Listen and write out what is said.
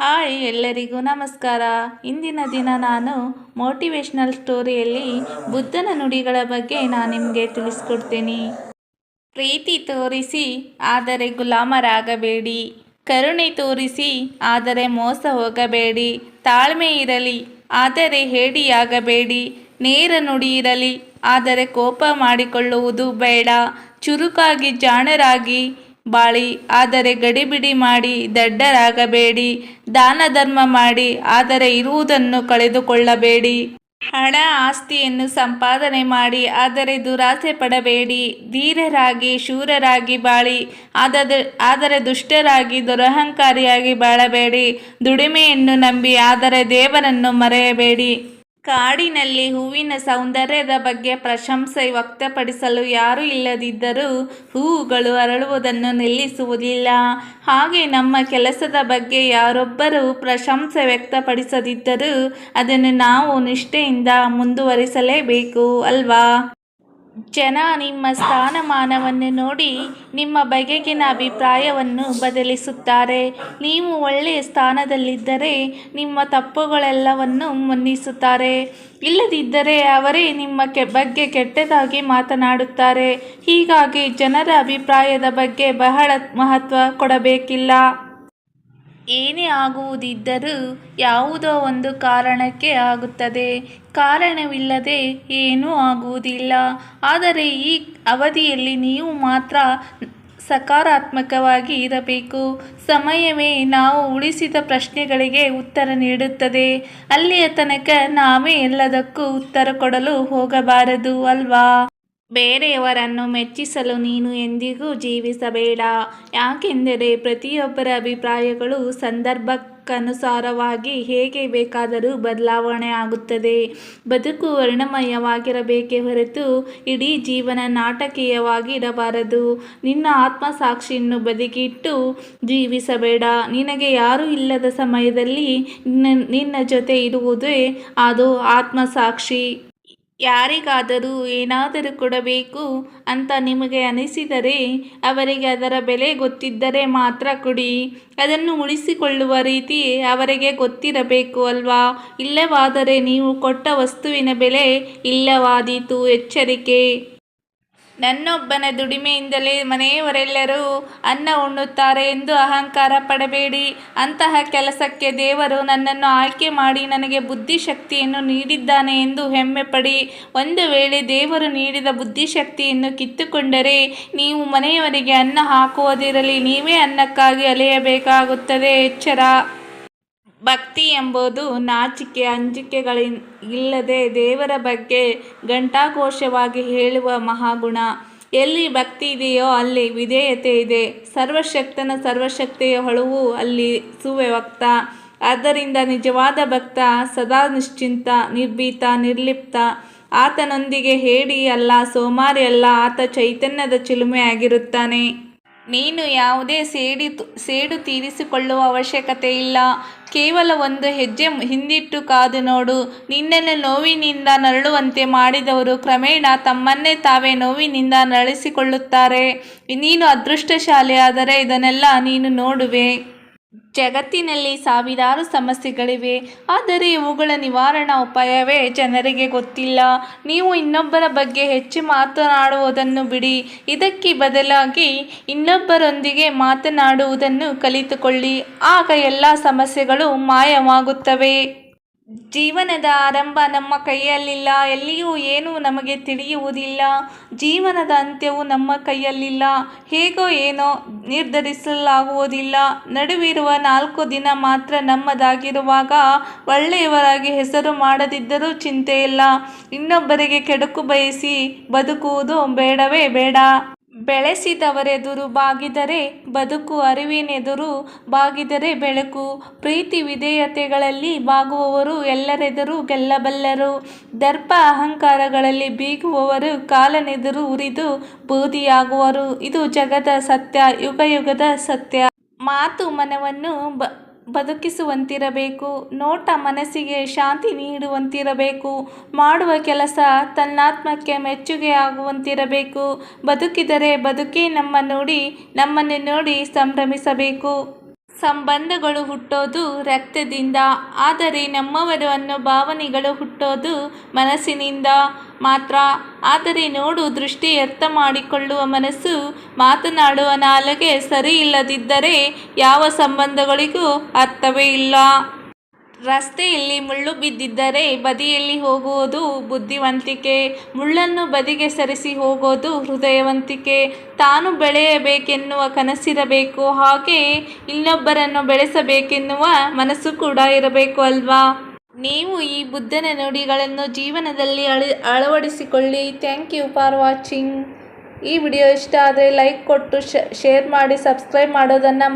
Hi ಎಲ್ಲರಿಗೂ ನಮಸ್ಕಾರ. ಇಂದಿನ ದಿನ ನಾನು ಮೋಟಿವೇಶ್ನಲ್ ಸ್ಟೋರಿಯಲ್ಲಿ ಬುದ್ಧನ ನುಡಿಗಳ ಬಗ್ಗೆ ನಾನು ನಿಮಗೆ ತಿಳಿಸ್ಕೊಡ್ತೀನಿ. ಪ್ರೀತಿ ತೋರಿಸಿ ಆದರೆ ಗುಲಾಮರಾಗಬೇಡಿ. ಕರುಣೆ ತೋರಿಸಿ ಆದರೆ ಮೋಸ ಹೋಗಬೇಡಿ. ತಾಳ್ಮೆ ಇರಲಿ ಆದರೆ ಹೇಡಿಯಾಗಬೇಡಿ. ನೇರ ನುಡಿ ಇರಲಿ ಆದರೆ ಕೋಪ ಮಾಡಿಕೊಳ್ಳುವುದು ಬೇಡ. ಚುರುಕಾಗಿ ಜಾಣರಾಗಿ ಬಾಳಿ, ಆದರೆ ಗಡಿಬಿಡಿ ಮಾಡಿ ದಡ್ಡರಾಗಬೇಡಿ, ದಾನ ಧರ್ಮ ಮಾಡಿ, ಆದರೆ ಇರುವುದನ್ನು ಕಳೆದುಕೊಳ್ಳಬೇಡಿ. ಹಣ, ಆಸ್ತಿಯನ್ನು ಸಂಪಾದನೆ ಮಾಡಿ, ಆದರೆ ದುರಾಸೆ ಪಡಬೇಡಿ. ಧೀರರಾಗಿ, ಶೂರರಾಗಿ ಬಾಳಿ ಆದರೆ ಆದರೆ ದುಷ್ಟರಾಗಿ, ದುರಹಂಕಾರಿಯಾಗಿ ಬಾಳಬೇಡಿ. ದುಡಿಮೆಯನ್ನು ನಂಬಿ, ಆದರೆ ದೇವರನ್ನು ಮರೆಯಬೇಡಿ. ಕಾಡಿನಲ್ಲಿ ಹೂವಿನ ಸೌಂದರ್ಯದ ಬಗ್ಗೆ ಪ್ರಶಂಸೆ ವ್ಯಕ್ತಪಡಿಸಲು ಯಾರೂ ಇಲ್ಲದಿದ್ದರೂ ಹೂವುಗಳು ಅರಳುವುದನ್ನು ನಿಲ್ಲಿಸುವುದಿಲ್ಲ. ಹಾಗೆ ನಮ್ಮ ಕೆಲಸದ ಬಗ್ಗೆ ಯಾರೊಬ್ಬರೂ ಪ್ರಶಂಸೆ ವ್ಯಕ್ತಪಡಿಸದಿದ್ದರೂ ಅದನ್ನು ನಾವು ನಿಷ್ಠೆಯಿಂದ ಮುಂದುವರಿಸಲೇಬೇಕು, ಅಲ್ವಾ? ಜನ ನಿಮ್ಮ ಸ್ಥಾನಮಾನವನ್ನು ನೋಡಿ ನಿಮ್ಮ ಬಗೆಗಿನ ಅಭಿಪ್ರಾಯವನ್ನು ಬದಲಿಸುತ್ತಾರೆ. ನೀವು ಒಳ್ಳೆಯ ಸ್ಥಾನದಲ್ಲಿದ್ದರೆ ನಿಮ್ಮ ತಪ್ಪುಗಳೆಲ್ಲವನ್ನು ಮನ್ನಿಸುತ್ತಾರೆ. ಇಲ್ಲದಿದ್ದರೆ ಅವರೇ ನಿಮ್ಮ ಕೆ, ಬಗ್ಗೆ ಕೆಟ್ಟದಾಗಿ ಮಾತನಾಡುತ್ತಾರೆ. ಹೀಗಾಗಿ ಜನರ ಅಭಿಪ್ರಾಯದ ಬಗ್ಗೆ ಬಹಳ ಮಹತ್ವ ಕೊಡಬೇಕಿಲ್ಲ. ಏನೇ ಆಗುವುದಿದ್ದರೂ ಯಾವುದೋ ಒಂದು ಕಾರಣಕ್ಕೆ ಆಗುತ್ತದೆ. ಕಾರಣವಿಲ್ಲದೆ ಏನೂ ಆಗುವುದಿಲ್ಲ. ಆದರೆ ಈ ಅವಧಿಯಲ್ಲಿ ನೀವು ಮಾತ್ರ ಸಕಾರಾತ್ಮಕವಾಗಿ ಇರಬೇಕು. ಸಮಯವೇ ನಾವು ಉಳಿಸಿದ ಪ್ರಶ್ನೆಗಳಿಗೆ ಉತ್ತರ ನೀಡುತ್ತದೆ. ಅಲ್ಲಿಯ ತನಕ ನಾವೇ ಎಲ್ಲದಕ್ಕೂ ಉತ್ತರ ಕೊಡಲು ಹೋಗಬಾರದು, ಅಲ್ವಾ? ಬೇರೆಯವರನ್ನು ಮೆಚ್ಚಿಸಲು ನೀನು ಎಂದಿಗೂ ಜೀವಿಸಬೇಡ. ಯಾಕೆಂದರೆ ಪ್ರತಿಯೊಬ್ಬರ ಅಭಿಪ್ರಾಯಗಳು ಸಂದರ್ಭಕ್ಕನುಸಾರವಾಗಿ ಹೇಗೆ ಬೇಕಾದರೂ ಬದಲಾವಣೆ ಆಗುತ್ತದೆ. ಬದುಕು ವರ್ಣಮಯವಾಗಿರಬೇಕೇ ಹೊರತು ಇಡೀ ಜೀವನ ನಾಟಕೀಯವಾಗಿ ಇರಬಾರದು ನಿನ್ನ ಆತ್ಮಸಾಕ್ಷಿಯನ್ನು ಬದಿಗಿಟ್ಟು ಜೀವಿಸಬೇಡ. ನಿನಗೆ ಯಾರೂ ಇಲ್ಲದ ಸಮಯದಲ್ಲಿ ನಿನ್ನ ನಿನ್ನ ಜೊತೆ ಇರುವುದೇ ಅದು ಆತ್ಮಸಾಕ್ಷಿ. ಯಾರಿಗಾದರೂ ಏನಾದರೂ ಕೊಡಬೇಕು ಅಂತ ನಿಮಗೆ ಅನಿಸಿದರೆ ಅವರಿಗೆ ಅದರ ಬೆಲೆ ಗೊತ್ತಿದ್ದರೆ ಮಾತ್ರ ಕೊಡಿ. ಅದನ್ನು ಉಳಿಸಿಕೊಳ್ಳುವ ರೀತಿ ಅವರಿಗೆ ಗೊತ್ತಿರಬೇಕು ಅಲ್ವಾ? ಇಲ್ಲವಾದರೆ ನೀವು ಕೊಟ್ಟ ವಸ್ತುವಿನ ಬೆಲೆ ಇಲ್ಲವಾದೀತು. ಎಚ್ಚರಿಕೆ. ನನ್ನೊಬ್ಬನ ದುಡಿಮೆಯಿಂದಲೇ ಮನೆಯವರೆಲ್ಲರೂ ಅನ್ನ ಉಣ್ಣುತ್ತಾರೆ ಎಂದು ಅಹಂಕಾರ ಪಡಬೇಡಿ. ಅಂತಹ ಕೆಲಸಕ್ಕೆ ದೇವರು ನನ್ನನ್ನು ಆಯ್ಕೆ ಮಾಡಿ ನನಗೆ ಬುದ್ಧಿಶಕ್ತಿಯನ್ನು ನೀಡಿದ್ದಾನೆ ಎಂದು ಹೆಮ್ಮೆ ಪಡಿ. ಒಂದು ವೇಳೆ ದೇವರು ನೀಡಿದ ಬುದ್ಧಿಶಕ್ತಿಯನ್ನು ಕಿತ್ತುಕೊಂಡರೆ ನೀವು ಮನೆಯವರಿಗೆ ಅನ್ನ ಹಾಕುವುದಿರಲಿ. ನೀವೇ ಅನ್ನಕ್ಕಾಗಿ ಅಲೆಯಬೇಕಾಗುತ್ತದೆ. ಎಚ್ಚರ. ಭಕ್ತಿ ಎಂಬುದು ನಾಚಿಕೆ ಅಂಜಿಕೆಗಳಿ ಇಲ್ಲದೆ ದೇವರ ಬಗ್ಗೆ ಘಂಟಾಘೋಷವಾಗಿ ಹೇಳುವ ಮಹಾಗುಣ. ಎಲ್ಲಿ ಭಕ್ತಿ ಇದೆಯೋ ಅಲ್ಲಿ ವಿಧೇಯತೆ ಇದೆ. ಸರ್ವಶಕ್ತನ ಸರ್ವಶಕ್ತಿಯ ಹೊಳವು ಅಲ್ಲಿ ಸುವ್ಯವಕ್ತ. ಆದ್ದರಿಂದ ನಿಜವಾದ ಭಕ್ತ ಸದಾ ನಿಶ್ಚಿಂತ, ನಿರ್ಭೀತ, ನಿರ್ಲಿಪ್ತ. ಆತನೊಂದಿಗೆ ಹೇಡಿ ಅಲ್ಲ, ಸೋಮಾರಿ ಅಲ್ಲ, ಆತ ಚೈತನ್ಯದ ಚಿಲುಮೆ ಆಗಿರುತ್ತಾನೆ. ನೀನು ಯಾವುದೇ ಸೇಡಿ ಸೇಡು ತೀರಿಸಿಕೊಳ್ಳುವ ಅವಶ್ಯಕತೆ ಇಲ್ಲ. ಕೇವಲ ಒಂದು ಹೆಜ್ಜೆ ಹಿಂದಿಟ್ಟು ಕಾದು ನೋಡು. ನಿನ್ನನ್ನು ನೋವಿನಿಂದ ನರಳುವಂತೆ ಮಾಡಿದವರು ಕ್ರಮೇಣ ತಮ್ಮನ್ನೇ ತಾವೇ ನೋವಿನಿಂದ ನರಳಿಸಿಕೊಳ್ಳುತ್ತಾರೆ. ನೀನು ಅದೃಷ್ಟಶಾಲಿಯಾದರೆ ಇದನ್ನೆಲ್ಲ ನೀನು ನೋಡುವೆ. ಜಗತ್ತಿನಲ್ಲಿ ಸಾವಿರಾರು ಸಮಸ್ಯೆಗಳಿವೆ, ಆದರೆ ಇವುಗಳ ನಿವಾರಣಾ ಉಪಾಯವೇ ಜನರಿಗೆ ಗೊತ್ತಿಲ್ಲ. ನೀವು ಇನ್ನೊಬ್ಬರ ಬಗ್ಗೆ ಹೆಚ್ಚು ಮಾತನಾಡುವುದನ್ನು ಬಿಡಿ. ಇದಕ್ಕೆ ಬದಲಾಗಿ ಇನ್ನೊಬ್ಬರೊಂದಿಗೆ ಮಾತನಾಡುವುದನ್ನು ಕಲಿತುಕೊಳ್ಳಿ. ಆಗ ಎಲ್ಲ ಸಮಸ್ಯೆಗಳು ಮಾಯವಾಗುತ್ತವೆ. ಜೀವನದ ಆರಂಭ ನಮ್ಮ ಕೈಯಲ್ಲಿಲ್ಲ, ಎಲ್ಲಿಯೂ ಏನೂ ನಮಗೆ ತಿಳಿಯುವುದಿಲ್ಲ. ಜೀವನದ ಅಂತ್ಯವು ನಮ್ಮ ಕೈಯಲ್ಲಿಲ್ಲ. ಹೇಗೋ ಏನೋ ನಿರ್ಧರಿಸಲಾಗುವುದಿಲ್ಲ. ನಡುವಿರುವ ನಾಲ್ಕು ದಿನ ಮಾತ್ರ ನಮ್ಮದಾಗಿರುವಾಗ ಒಳ್ಳೆಯವರಾಗಿ ಹೆಸರು ಮಾಡದಿದ್ದರೂ ಚಿಂತೆ ಇಲ್ಲ ಇನ್ನೊಬ್ಬರಿಗೆ ಕೆಡುಕು ಬಯಸಿ ಬದುಕುವುದು ಬೇಡವೇ ಬೇಡ. ಬೆಳೆಸಿದವರೆದುರು ಬಾಗಿದರೆ ಬದುಕು ಅರಿವಿನೆದುರು ಬಾಗಿದರೆ ಬೆಳಕು. ಪ್ರೀತಿ ವಿಧೇಯತೆಗಳಲ್ಲಿ ಬಾಗುವವರು ಎಲ್ಲರೆದುರು ಗೆಲ್ಲಬಲ್ಲರು. ದರ್ಪ ಅಹಂಕಾರಗಳಲ್ಲಿ ಬೀಗುವವರು ಕಾಲನೆದುರು ಉರಿದು ಬೂದಿಯಾಗುವರು. ಇದು ಜಗದ ಸತ್ಯ, ಯುಗಯುಗದ ಸತ್ಯ. ಮಾತು ಮನವನ್ನು ಬ ಬದುಕಿಸುವಂತಿರಬೇಕು. ನೋಟ ಮನಸ್ಸಿಗೆ ಶಾಂತಿ ನೀಡುವಂತಿರಬೇಕು. ಮಾಡುವ ಕೆಲಸ ತನ್ನಾತ್ಮಕ್ಕೆ ಮೆಚ್ಚುಗೆಯಾಗುವಂತಿರಬೇಕು ಬದುಕಿದರೆ ಬದುಕೇ ನಮ್ಮ ನೋಡಿ, ನಮ್ಮನ್ನು ನೋಡಿ ಸಂಭ್ರಮಿಸಬೇಕು. ಸಂಬಂಧಗಳು ಹುಟ್ಟೋದು ರಕ್ತದಿಂದ, ಆದರೆ ನಮ್ಮವರು ಅನ್ನೋ ಭಾವನೆಗಳು ಹುಟ್ಟೋದು ಮನಸ್ಸಿನಿಂದ ಮಾತ್ರ. ಆದರೆ ನೋಡು, ದೃಷ್ಟಿ ಅರ್ಥ ಮಾಡಿಕೊಳ್ಳುವ ಮನಸ್ಸು ಮಾತನಾಡುವ ನಾಲಗೆ ಸರಿ ಇಲ್ಲದಿದ್ದರೆ ಯಾವ ಸಂಬಂಧಗಳಿಗೂ ಅರ್ಥವೇ ಇಲ್ಲ. ರಸ್ತೆಯಲ್ಲಿ ಮುಳ್ಳು ಬಿದ್ದಿದ್ದರೆ ಬದಿಯಲ್ಲಿ ಹೋಗುವುದು ಬುದ್ಧಿವಂತಿಕೆ. ಮುಳ್ಳನ್ನು ಬದಿಗೆ ಸರಿಸಿ ಹೋಗೋದು ಹೃದಯವಂತಿಕೆ. ತಾನು ಬೆಳೆಯಬೇಕೆನ್ನುವ ಕನಸಿರಬೇಕು. ಹಾಗೆ ಇನ್ನೊಬ್ಬರನ್ನು ಬೆಳೆಸಬೇಕೆನ್ನುವ ಮನಸ್ಸು ಕೂಡ ಇರಬೇಕು ಅಲ್ವಾ? ನೀವು ಈ ಬುದ್ಧನ ನುಡಿಗಳನ್ನು ಜೀವನದಲ್ಲಿ ಅಳಿ, ಅಳವಡಿಸಿಕೊಳ್ಳಿ. Thank you for watching. ಈ ವಿಡಿಯೋ ಇಷ್ಟ ಆದರೆ ಲೈಕ್ ಕೊಟ್ಟು ಶೇರ್ ಮಾಡಿ, ಸಬ್ಸ್ಕ್ರೈಬ್ ಮಾಡೋದನ್ನು